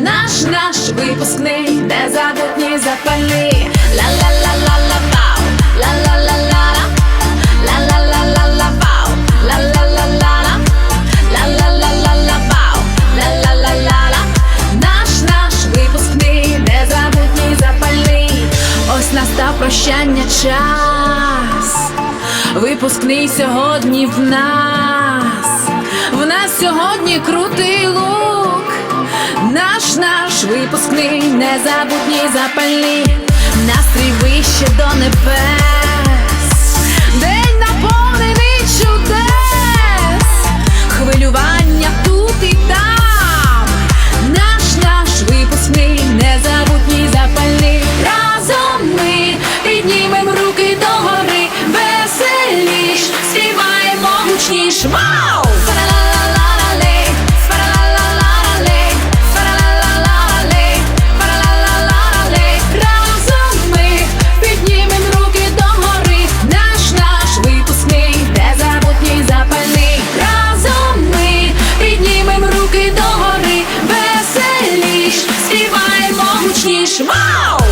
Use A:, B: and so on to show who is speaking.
A: Наш наш выпускный, випускний, не запали. прощання час, випускний сьогодні в нас, в нас сьогодні крутий лук, наш наш випускний, незабутній запальний, настрій вище до небес. Wow!